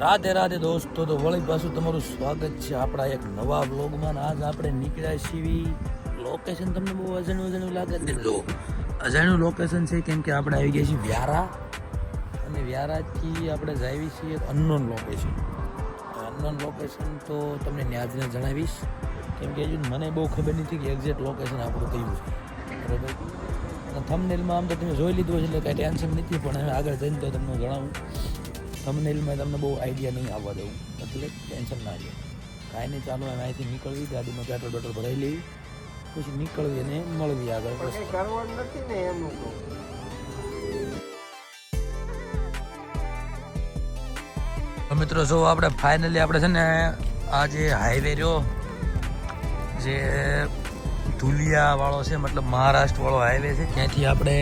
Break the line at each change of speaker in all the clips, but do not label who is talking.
રાધે રાધે દોસ્તો, તો વળી પાછું તમારું સ્વાગત છે આપણા એક નવા બ્લોગમાં આજ આપણે નીકળ્યા છીએ લોકેશન તમને બહુ અજાણ્યું અજાણ્યું લાગે જો, અજાણ્યું લોકેશન છે કેમ કે આપણે આવી ગયા છીએ વ્યારા. અને વ્યારાથી આપણે જાવી છીએ અનનોન લોકેશન અનનોન લોકેશન તો તમને ન્યાજને જણાવીશ. કેમ કે હજુ મને બહુ ખબર નથી કે એક્ઝેક્ટ લોકેશન આપણું કયું છે. બરાબર? અને થંબનેલમાં આમ તો તમે જોઈ લીધું છે એટલે કાંઈ ટેન્શન નથી, પણ હવે આગળ જઈને તો તમને જણાવું. થંબનેલમાં તમને બહુ આઈડિયા નહીં આવવા દઉં એટલે ટેન્શન ના લે કાંઈ નહીં ચાલો એને અહીંથી નીકળવી ગાડીમાં પેટ્રોલ પેટ્રોલ ભરાઈ લેવી પછી નીકળવી અને મળવી આગળ.
નથી ને એમનું
મિત્રો જો આપણે ફાઇનલી આપણે છે ને આ જે હાઈવે રહ્યો જે ધુલિયા વાળો છે મતલબ મહારાષ્ટ્ર વાળો હાઈવે છે ત્યાંથી આપણે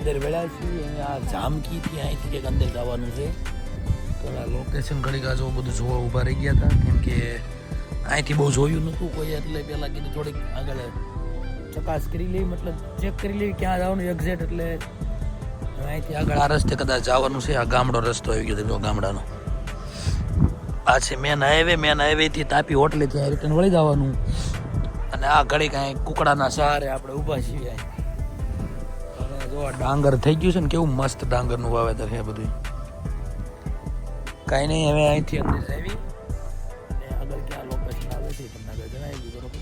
અંદર વેળા છીએ અને આ જામકીથી અહીંથી કંઈક અંદર જવાનું છે. તો આ લોકેશન ઘડીક આ જો બધું જોવા ઊભા રહી ગયા હતા. કેમ કે અહીંથી બહુ જોયું નહોતું કોઈ એટલે પહેલાં કીધું થોડીક આગળ ચકાસ કરી લેવી મતલબ ચેક કરી લેવી ક્યાં જવાનું એક્ઝેક્ટ એટલે અહીંથી આગળ આ રસ્તે કદાચ જવાનું છે. આ ગામડો રસ્તો આવી ગયો ગામડાનો. આ છે મેન હાઈવે મેન હાઈવેથી તાપી હોટલે આ રિટર્ન વળી જવાનું. અને આ ઘડી કાંઈ કુકડાના સહારે આપણે ઊભા છીએ. ડાંગર થઈ ગયું છે ને, કેવું મસ્ત ડાંગરનું વાવેતર છે બધું. કાંઈ નહીં, હવે અહીંથી અંદર આવી આગળ ક્યાં લોકેશન આવે છે તમને આગળ જણાવી દીધું બરોબર?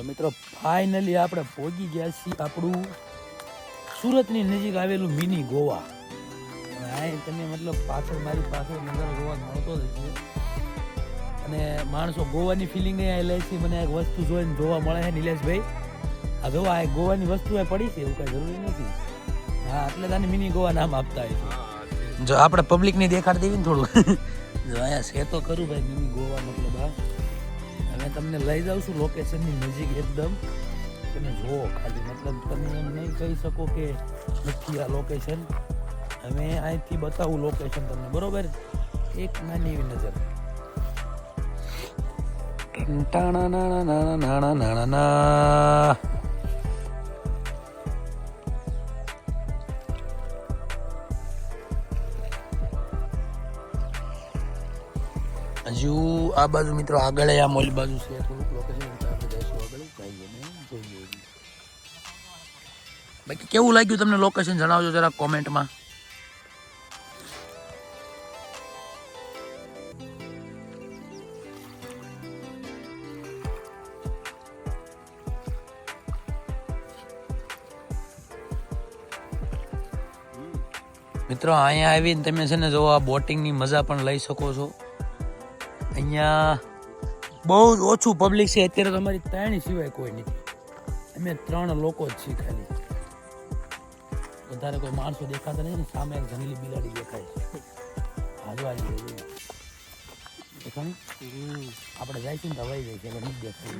તો મિત્રો ફાઇનલી આપણે પહોંચી ગયા છીએ આપણું સુરતની નજીક આવેલું મિની ગોવા. તમે મતલબ પાછળ મારી પાછળ નજારો જોવા મળતો જ છે અને માણસો ગોવાની ફિલિંગ અહીંયા લે છે, મને એક વસ્તુ જોઈને જોવા મળે છે, નિલેશભાઈ. આ જોવા આ ગોવાની વસ્તુ એ પડી છે, એવું કાંઈ જરૂરી નથી. હા, એટલે તને મિની ગોવા નામ આપતા હોય જો, આપણે પબ્લિકને દેખાડ દેવી ને થોડું. જો, અહીંયા છે તો ખરું ભાઈ મિની ગોવા મતલબ, હા. તમને લઈ જાઉં છું લોકેશનની નજીક એકદમ. તમે જુઓ, ખાલી મતલબ તમે એમ નહીં કહી શકો કે નથી આ લોકેશન હવે અહીંથી બતાવું લોકેશન તમને, બરોબર? એક નાની એવી નજર. ટાણા નાણા નાણા નાણા નાણા ના હજુ આ બાજુ મિત્રો આગળ આ મોલ બાજુ છે બાકી કેવું લાગ્યું તમને લોકેશન જણાવજો જરા કોમેન્ટમાં મિત્રો, અહીંયા આવીને તમે છે ને જો આ બોટિંગની મજા પણ લઈ શકો છો. અહીંયા બહુ જ ઓછું પબ્લિક છે. અત્યારે તમારી ત્રણ સિવાય કોઈ નથી. અમે ત્રણ લોકો જ છીએ ખાલી. વધારે કોઈ માણસો દેખાતા નહીં સામે એક જંગલી બિલાડી દેખાય છે. હાલવા જઈએ આપણે જાઈશું ને તો હવાઈ જાય છે. એટલે નથી દેખાય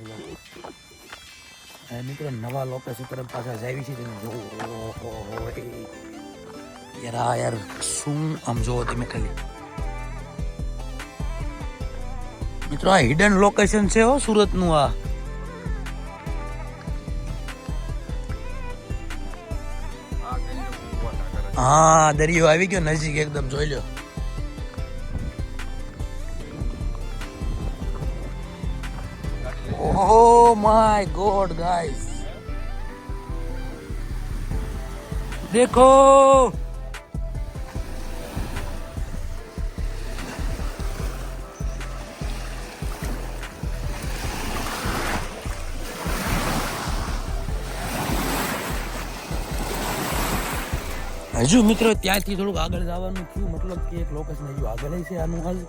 મિત્રો, નવા લોકેશન તરફ પાછા જાવી છે તેને જોવો. યાર યાર શું આમ જોવો તમે ખાલી. મિત્રો, આ હિડન લોકેશન છે હો, સુરતનું આ. હા, દરિયો આવી ગયો નજીક એકદમ, જોઈ લો ઓહો માય ગોડ ગાઈસ દેખો. હજુ મિત્રો ત્યાંથી થોડુંક આગળ જવાનું થયું, મતલબ કે એક લોકેશન હજુ આગળ છે આનું હાલ.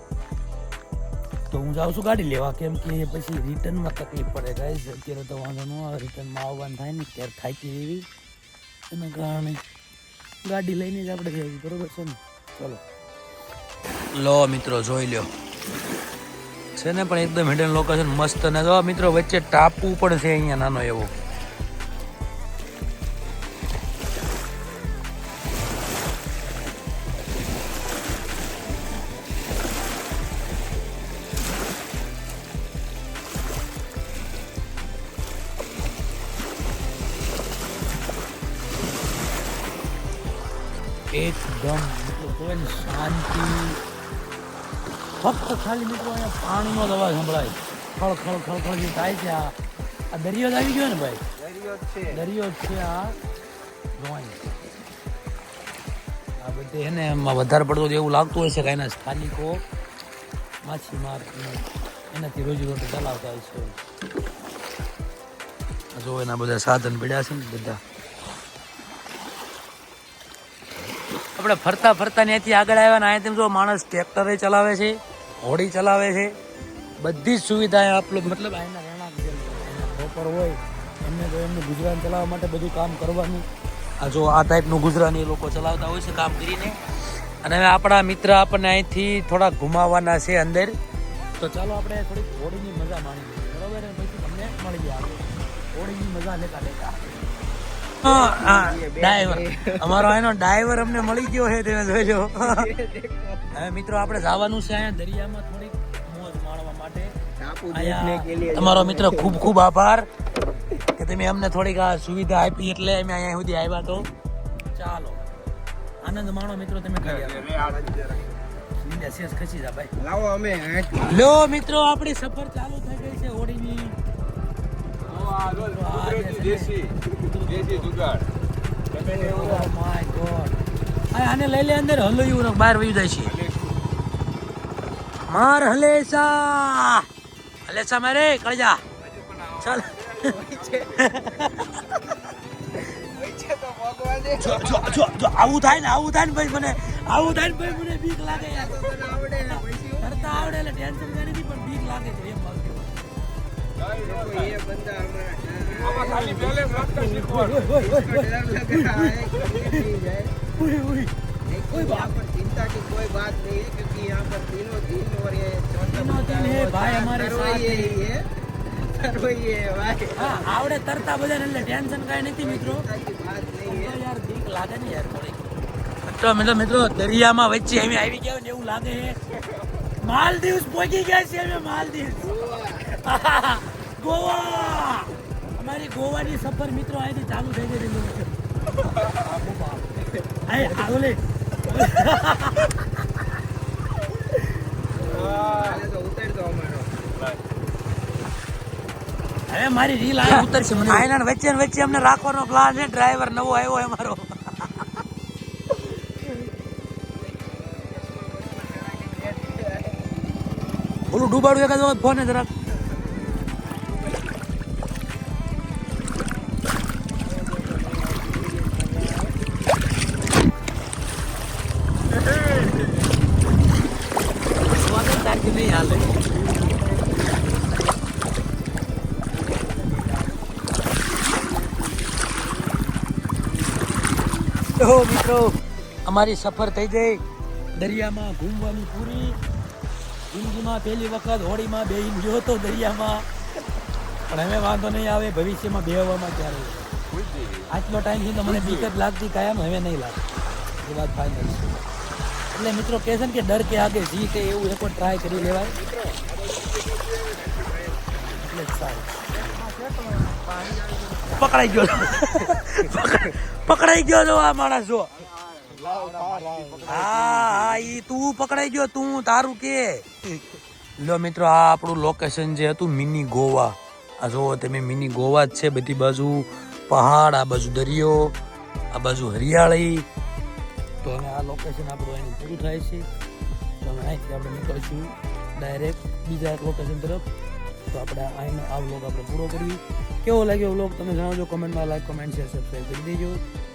તો હું જાઉં છું ગાડી લેવા, કેમ કે પછી રિટર્નમાં તકલીફ પડે ગાઈઝ અત્યારે તો વાંધો ન આવે રિટર્નમાં આવવાનું થાય ને, ત્યારે થાકી એવી. એના કારણે ગાડી લઈને જ આપણે જઈએ, બરોબર છે ને? ચલો. લો મિત્રો, જોઈ લ્યો. છે ને પણ એકદમ હિડન લોકેશન મસ્ત ને જો મિત્રો, વચ્ચે ટાપુ પણ છે અહીંયા, નાનો એવો. એકદમ કહેવાય શાંતિ. ફક્ત ખાલી મિત્રો અહીંયા પાણીનો જ અવાજ સંભળાય. ખળ ખળ ખળ ખળ જે થાય છે આ. આ દરિયો જ આવી ગયો ને ભાઈ?
દરિયો છે.
દરિયો છે આ જોવાય આ બધે એને વધારે પડતું એવું લાગતું હોય છે કે એના સ્થાનિકો માછીમાર એને- એનાથી રોજીરોટી ચલાવતા હોય છે. જો એના બધા સાધન પડ્યા છે ને બધા. આપણે ફરતા ફરતા ત્યાંથી આગળ આવ્યા ને અહીંયા જો માણસ ટ્રેક્ટરે ચલાવે છે, હોડી ચલાવે છે, બધી જ સુવિધા આપણું મતલબ અહીંના રહેણાંક પ્રોપર હોય, એમને તો એમનું ગુજરાન ચલાવવા માટે બધું કામ કરવાનું. આ જો આ ટાઈપનું ગુજરાન લોકો ચલાવતા હોય છે કામ કરીને. અને હવે આપણા મિત્ર આપણને અહીંથી થોડા ઘુમાવવાના છે અંદર. તો ચાલો આપણે થોડીક હોડીની મજા માણી લઈએ બરોબર પછી તમને મળી ગયા હોડીની મજા લેતા લેતા. ડાઈવર અમારો એનો ડાઈવર અમને મળી ગયો છે તમે જોજો. હવે મિત્રો આપણે જવાનું છે અહીંયા દરિયામાં થોડીક મોજ માણવા માટે. તમારો મિત્ર ખૂબ ખૂબ આભાર કે તમે અમને થોડીક આ સુવિધા આપી એટલે અમે અહીંયા સુધી આવ્યા તો. ચાલો. આનંદ માણો મિત્રો તમે ખસી જા લો મિત્રો આપણી સફર ચાલુ થઈ ગઈ છે હોડીની આને લઈ લે અંદર. હલયું બહાર વયું જાય છે. માર હલેસા. હલેસા મારે, કળજા. ચાલ. આવું થાય ને, આવું થાય ને ભાઈ મને, આવું થાય ને ભાઈ મને બીક લાગે યાર.
આવડે
એટલે ટેન્શન કરી પણ બીક લાગે છે
चिंता की कोई बात नहीं है क्योंकि यहाँ पर तीनों दिन और ये चौथा
तीनों दिन है, भाई हमारे साथ
ये ही है सर्व ये है भाई
હા આવડે તરતા બધાને એટલે ટેન્શન કાંઈ નથી મિત્રો
चिंता की बात नहीं है
તો યાર બીક લાગે ને યાર થોડીક મિત્રો મિત્રો મિત્રો દરિયામાં વચ્ચે અમે આવી ગયા હોય ને એવું લાગે છે માલદીવ્સ પહોંચી ગયા છે અમે માલદીવ્સ ગોવા! અમારી ગોવાની સફર મિત્રો અહીંથી ચાલુ થઈ ગઈ છે. આય,
આવો લે.
અરે, મારી રીલ આવી ઉતરશે મને. આયના વચ્ચે વચ્ચે અમને રાખવાનો પ્લાન છે. ડ્રાઈવર નવો આવ્યો છે મારો ઓલું ડૂબાડું એક ફોન જરાક. સ્વાગત નહીં હાલે. તો મિત્રો અમારી સફર થઈ ગઈ. દરિયામાં ઘૂમવાની પૂરી. જિંદગીમાં પહેલી વખત હોળીમાં બે ગયો હતો દરિયામાં. પણ હવે વાંધો નહીં આવે ભવિષ્યમાં બેહવામાં ક્યારે આટલો ટાઈમ છે તો મને બીક જ લાગતી કાયમ હવે નહીં લાગે. એ વાત ફાઇનલ છે. એટલે મિત્રો કહે છે ને કે ડર કે આગે જીતે એવું એક ટ્રાય કરી લેવાય. એટલે સારું. પકડાઈ ગયો. પકડાઈ ગયો છો આ માણસ જો. હા હા, ઈ તું પકડાઈ ગયો, તું, તારું કે. લો મિત્રો, આ આપણું લોકેશન જે હતું મિની ગોવા. આ જો તમે મિની ગોવા જ છે, બધી બાજુ પહાડ, આ બાજુ દરિયો, આ બાજુ હરિયાળી. તો હવે આ લોકેશન આપણું અહીં પૂરું થાય છે. તો હવે અહીંથી આપણે નીકળશું ડાયરેક્ટ બીજા લોકેશન તરફ. તો આપણે અહીંનો આ વ્લોગ આપણે પૂરો કરીએ. કેવો લાગ્યો વ્લોગ તમે જણાવજો કોમેન્ટમાં લાઈક કોમેન્ટ શેર સબસ્ક્રાઈબ કરી દેજો.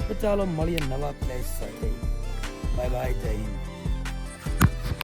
તો ચાલો મળીએ નવા પ્લેસ સાથે. બાય બાય જય હિન્દ.